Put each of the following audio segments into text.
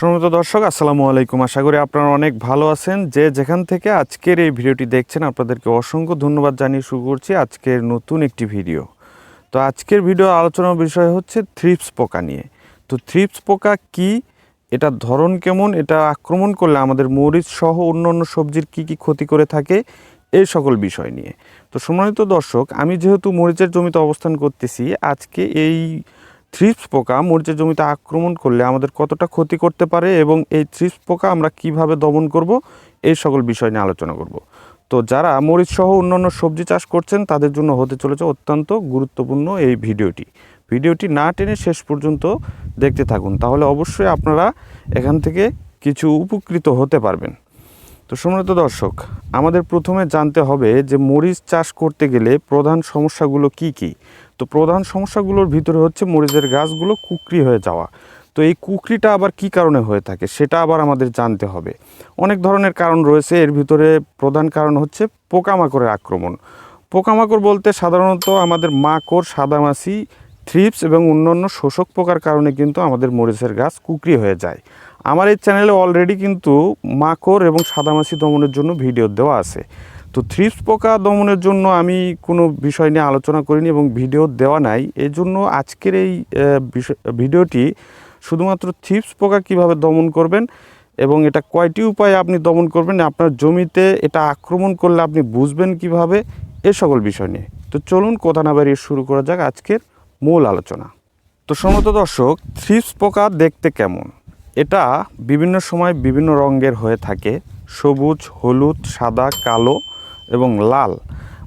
সম্মানিত দর্শক, আসসালামু আলাইকুম। আশা করি আপনারা অনেক ভালো আছেন। যে যেখান থেকে আজকের এই ভিডিওটি দেখছেন, আপনাদেরকে অসংখ্য ধন্যবাদ জানিয়ে শুরু করছি আজকের নতুন একটি ভিডিও। তো আজকের ভিডিও আলোচনার বিষয় হচ্ছে থ্রিপস পোকা নিয়ে। তো থ্রিপস পোকা কি? এটার ধরন কেমন? এটা আক্রমণ করলে আমাদের মরিচ সহ অন্য অন্য সবজির কি কি ক্ষতি করে থাকে? এই সকল বিষয় নিয়ে। তো সম্মানিত দর্শক, আমি যেহেতু মরিচের জমিতে অবস্থান করতেছি, আজকে এই থ্রিপস পোকা, মরিচের জমিতে আক্রমণ করলে আমাদের কতটা ক্ষতি করতে পারে এবং এই থ্রিপস পোকা আমরা কীভাবে দমন করব, এই সকল বিষয় নিয়ে আলোচনা করব। তো যারা মরিচ সহ অন্যান্য সবজি চাষ করছেন, তাদের জন্য হতে চলেছে অত্যন্ত গুরুত্বপূর্ণ এই ভিডিওটি। ভিডিওটি না টেনে শেষ পর্যন্ত দেখতে থাকুন, তাহলে অবশ্যই আপনারা এখান থেকে কিছু উপকৃত হতে পারবেন। তো সম্মানিত দর্শক, আমাদের প্রথমে জানতে হবে যে মরিচ চাষ করতে গেলে প্রধান সমস্যাগুলো কি কি? তো প্রধান সমস্যাগুলোর ভিতরে হচ্ছে মরিচের গাছগুলো কুকরি হয়ে যাওয়া। তো এই কুকরিটা আবার কি কারণে হয়ে থাকে সেটা আবার আমাদের জানতে হবে। অনেক ধরনের কারণ রয়েছে, এর ভিতরে প্রধান কারণ হচ্ছে পোকামাকড়ের আক্রমণ। পোকামাকড় বলতে সাধারণত আমাদের মাকড়, সাদামাছি, থ্রিপস এবং অন্যান্য শোষক পোকার কারণে কিন্তু আমাদের মরিচের গাছ কুকরি হয়ে যায়। আমার এই চ্যানেলে অলরেডি কিন্তু মাকড় এবং সাদামাছি দমনের জন্য ভিডিও দেওয়া আছে। তো থ্রিপস পোকা দমনের জন্য আমি কোনো বিষয় নিয়ে আলোচনা করিনি এবং ভিডিও দেওয়া নাই। এই জন্য আজকের এই ভিডিওটি শুধুমাত্র থ্রিপস পোকা কীভাবে দমন করবেন এবং এটা কয়টি উপায়ে আপনি দমন করবেন, আপনার জমিতে এটা আক্রমণ করলে আপনি বুঝবেন কীভাবে, এ সকল বিষয় নিয়ে। তো চলুন কথা না বাড়িয়ে শুরু করা যাক আজকের মূল আলোচনা। তো সমত দর্শক থ্রিপস পোকা দেখতে কেমন? এটা বিভিন্ন সময় বিভিন্ন রঙের হয়ে থাকে। সবুজ, হলুদ, সাদা, কালো এবং লাল।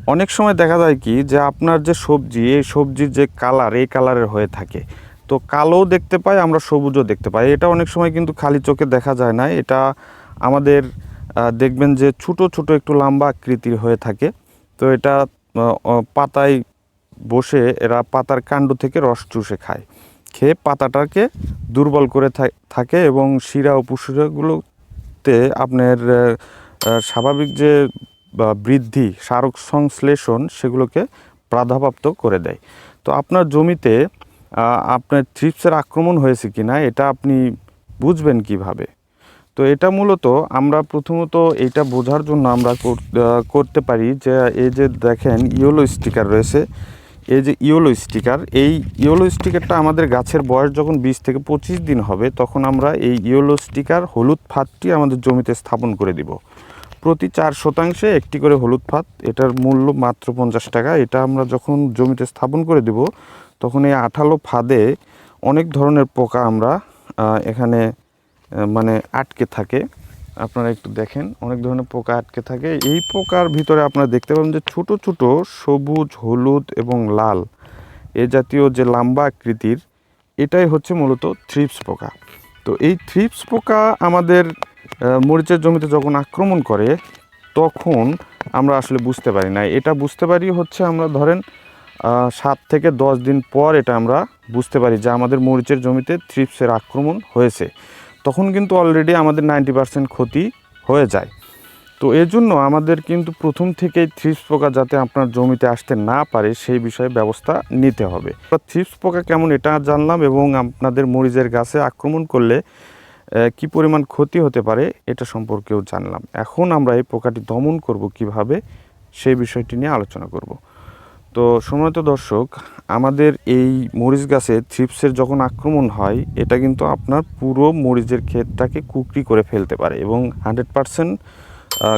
অনেক সময় দেখা যায় কি যে আপনার যে সবজি এই সবজির যে কালার এই কালারের হয়ে থাকে। তো কালোও দেখতে পাই আমরা সবুজও দেখতে পাই। এটা অনেক সময় কিন্তু খালি চোখে দেখা যায় না। এটা আমাদের দেখবেন যে ছোট ছোট একটু লম্বা আকৃতির হয়ে থাকে। তো এটা পাতায় বসে এরা পাতার কাণ্ড থেকে রস চুষে খায়। খেয়ে পাতাটাকে দুর্বল করে থাকে এবং শিরা উপশিরাগুলোতে আপনার আহ, আহ, স্বাভাবিক যে বৃদ্ধি, সারক সংশ্লেষণ সেগুলোকে প্রাধাপ্রাপ্ত করে দেয়। তো আপনার জমিতে আপনার থ্রিপসের আক্রমণ হয়েছে কিনা, এটা আপনি বুঝবেন কীভাবে? তো এটা মূলত আমরা প্রথমত এটা বোঝার জন্য আমরা করতে পারি যে, এই যে দেখেন ইয়েলো স্টিকার রয়েছে, এই যে ইয়েলো স্টিকার, এই ইয়েলো স্টিকারটা আমাদের গাছের বয়স যখন বিশ থেকে পঁচিশ দিন হবে, তখন আমরা এই ইয়েলো স্টিকার হলুদ ফাঁদটি আমাদের জমিতে স্থাপন করে দিব। প্রতি চার শতাংশে একটি করে হলুদ ফাত এটার মূল্য মাত্র পঞ্চাশ টাকা। এটা আমরা যখন জমিতে স্থাপন করে দিব, তখন এই আঠালো ফাঁদে অনেক ধরনের পোকা আমরা এখানে মানে আটকে থাকে। আপনারা একটু দেখেন, অনেক ধরনের পোকা আটকে থাকে। এই পোকার ভিতরে আপনারা দেখতে পাবেন যে ছোট ছোট সবুজ, হলুদ এবং লাল, এ জাতীয় যে লাম্বা আকৃতির, এটাই হচ্ছে মূলত থ্রিপস পোকা। তো এই থ্রিপস পোকা আমাদের মরিচের জমিতে যখন আক্রমণ করে, তখন আমরা আসলে বুঝতে পারি না এটা বুঝতে পারি হচ্ছে আমরা ধরেন সাত থেকে দশ দিন পর এটা আমরা বুঝতে পারি যে আমাদের মরিচের জমিতে থ্রিপসের আক্রমণ হয়েছে। তখন কিন্তু অলরেডি আমাদের নাইনটি পার্সেন্ট ক্ষতি হয়ে যায়। তো এর জন্য আমাদের কিন্তু প্রথম থেকেই থ্রিপস পোকা যাতে আপনার জমিতে আসতে না পারে, সেই বিষয়ে ব্যবস্থা নিতে হবে। থ্রিপস পোকা কেমন এটা জানলাম এবং আপনাদের মরিচের গাছে আক্রমণ করলে কি পরিমাণ ক্ষতি হতে পারে এটা সম্পর্কেও জানলাম। এখন আমরা এই পোকাটি দমন করব কীভাবে সেই বিষয়টি নিয়ে আলোচনা করব। তো সম্মানিত দর্শক, আমাদের এই মরিচ গাছে থ্রিপসের যখন আক্রমণ হয়, এটা কিন্তু আপনার পুরো মরিচের ক্ষেতটাকে কুকরি করে ফেলতে পারে এবং হান্ড্রেড পারসেন্ট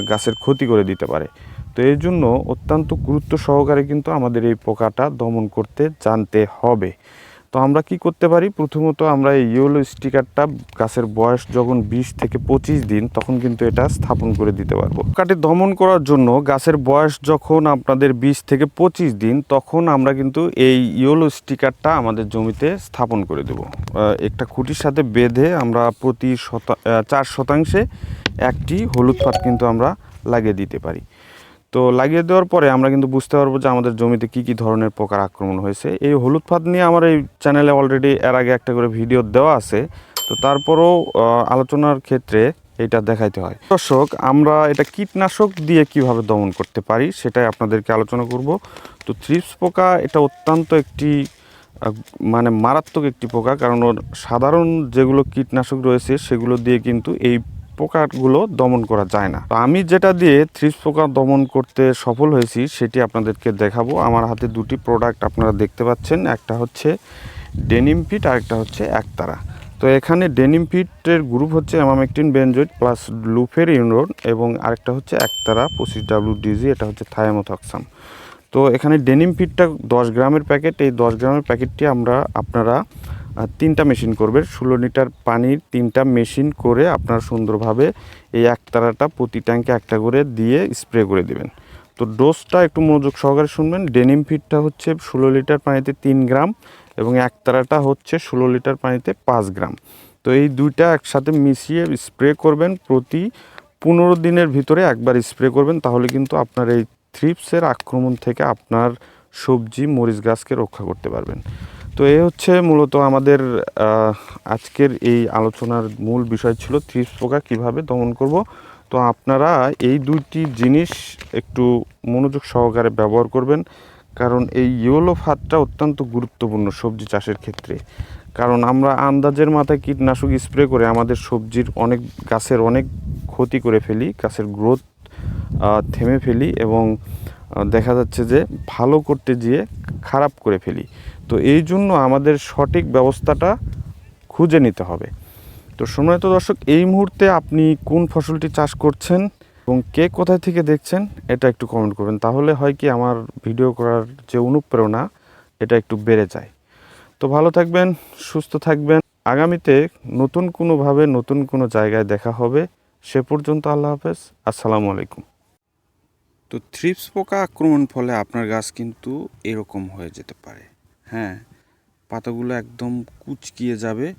গাছের ক্ষতি করে দিতে পারে। তো এই জন্য অত্যন্ত গুরুত্ব সহকারে কিন্তু আমাদের এই পোকাটা দমন করতে জানতে হবে। তো আমরা কি করতে পারি? প্রথমত আমরা এই ইয়েলো স্টিকারটা গাছের বয়স যখন বিশ থেকে পঁচিশ দিন, তখন কিন্তু এটা স্থাপন করে দিতে পারব। পোকাটি দমন করার জন্য গাছের বয়স যখন আপনাদের বিশ থেকে পঁচিশ দিন, তখন আমরা কিন্তু এই ইয়েলো স্টিকারটা আমাদের জমিতে স্থাপন করে দেব। একটা খুঁটির সাথে বেঁধে আমরা প্রতি শতা চার শতাংশে একটি হলুদ পাত কিন্তু আমরা লাগিয়ে দিতে পারি। তো লাগিয়ে দেওয়ার পরে আমরা কিন্তু বুঝতে পারব যে আমাদের জমিতে কি কি ধরনের পোকার আক্রমণ হয়েছে। এই হলুদ ফাঁদ নিয়ে আমার এই চ্যানেলে অলরেডি এর আগে একটা করে ভিডিও দেওয়া আছে। তো তারপরেও আলোচনার ক্ষেত্রে এটা দেখাইতে হয়। দর্শক, আমরা এটা কীটনাশক দিয়ে কীভাবে দমন করতে পারি সেটাই আপনাদেরকে আলোচনা করব। তো থ্রিপস পোকা এটা অত্যন্ত একটি মানে মারাত্মক একটি পোকা, কারণ সাধারণ যেগুলো কীটনাশক রয়েছে সেগুলো দিয়ে কিন্তু এই পোকাগুলো দমন করা যায় না। তো আমি যেটা দিয়ে থ্রিপস পোকা দমন করতে সফল হয়েছি, সেটি আপনাদেরকে দেখাবো। আমার হাতে দুটি প্রোডাক্ট আপনারা দেখতে পাচ্ছেন, একটা হচ্ছে ডেনিম ফিট আর একটা হচ্ছে একতারা। তো এখানে ডেনিম ফিটের গ্রুপ হচ্ছে emamectin benzoate plus lufenuron এবং আরেকটা হচ্ছে একতারা পঁচিশ ডাব্লিউ ডিজি এটা হচ্ছে থায়ামোথক্সাম তো এখানে ডেনিম ফিটটা দশ গ্রামের প্যাকেট, এই দশ গ্রামের প্যাকেটটি আমরা, আপনারা তিনটা মেশিন করবেন ষোলো লিটার পানির তিনটা মেশিন করে আপনার সুন্দরভাবে এই একতারাটা প্রতি ট্যাঙ্কে একটা করে দিয়ে স্প্রে করে দিবেন। তো ডোজটা একটু মনোযোগ সহকারে শুনবেন। ডেনিম ফিটটা হচ্ছে ষোলো লিটার পানিতে তিন গ্রাম এবং একতারাটা হচ্ছে ষোলো লিটার পানিতে পাঁচ গ্রাম। তো এই দুইটা একসাথে মিশিয়ে স্প্রে করবেন। প্রতি পনেরো দিনের ভিতরে একবার স্প্রে করবেন। তাহলে কিন্তু আপনার এই থ্রিপসের আক্রমণ থেকে আপনার সবজি, মরিচ গাছকে রক্ষা করতে পারবেন। তো এ হচ্ছে মূলত আমাদের আজকের এই আলোচনার মূল বিষয় ছিল থ্রিপস পোকা কীভাবে দমন করব। তো আপনারা এই দুইটি জিনিস একটু মনোযোগ সহকারে ব্যবহার করবেন, কারণ এই ইয়েলো ফাতটা অত্যন্ত গুরুত্বপূর্ণ সবজি চাষের ক্ষেত্রে। কারণ আমরা আন্দাজের মাথায় কীটনাশক স্প্রে করে আমাদের সবজির অনেক, গাছের অনেক ক্ষতি করে ফেলি, গাছের গ্রোথ থেমে ফেলি এবং দেখা যাচ্ছে যে ভালো করতে গিয়ে খারাপ করে ফেলি। তো এই জন্য আমাদের সঠিক ব্যবস্থাটা খুঁজে নিতে হবে। তো সম্মানিত দর্শক, এই মুহূর্তে আপনি কোন ফসলটি চাষ করছেন এবং কে কোথায় থেকে দেখছেন, এটা একটু কমেন্ট করবেন। তাহলে হয় কি, আমার ভিডিও করার যে অনুপ্রেরণা, এটা একটু বেড়ে যায়। তো ভালো থাকবেন, সুস্থ থাকবেন। আগামীতে নতুন কোনোভাবে নতুন কোনো জায়গায় দেখা হবে। সে পর্যন্ত আল্লাহ হাফেজ। আসসালামু আলাইকুম। তো থ্রিপস পোকা আক্রমণ ফলে আপনার গাছ কিন্তু এরকম হয়ে যেতে পারে। হ্যাঁ পাতাগুলো একদম কুচকিয়ে যাবে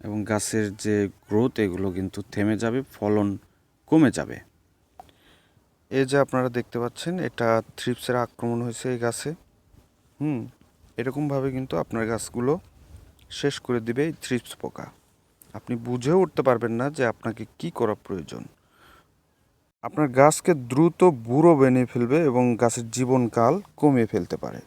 এবং গাছের যে গ্রোথ, এগুলো কিন্তু থেমে যাবে, ফলন কমে যাবে। এই যে আপনারা দেখতে পাচ্ছেন, এটা থ্রিপসের আক্রমণ হয়েছে এই গাছে। হুম, এরকমভাবে কিন্তু আপনার গাছগুলো শেষ করে দিবে এই থ্রিপস পোকা। আপনি বুঝেও উঠতে পারবেন না যে আপনাকে কি করা প্রয়োজন। আপনার গাছকে দ্রুত বুড়ো বেনে ফেলবে এবং গাছের জীবনকাল কমিয়ে ফেলতে পারে।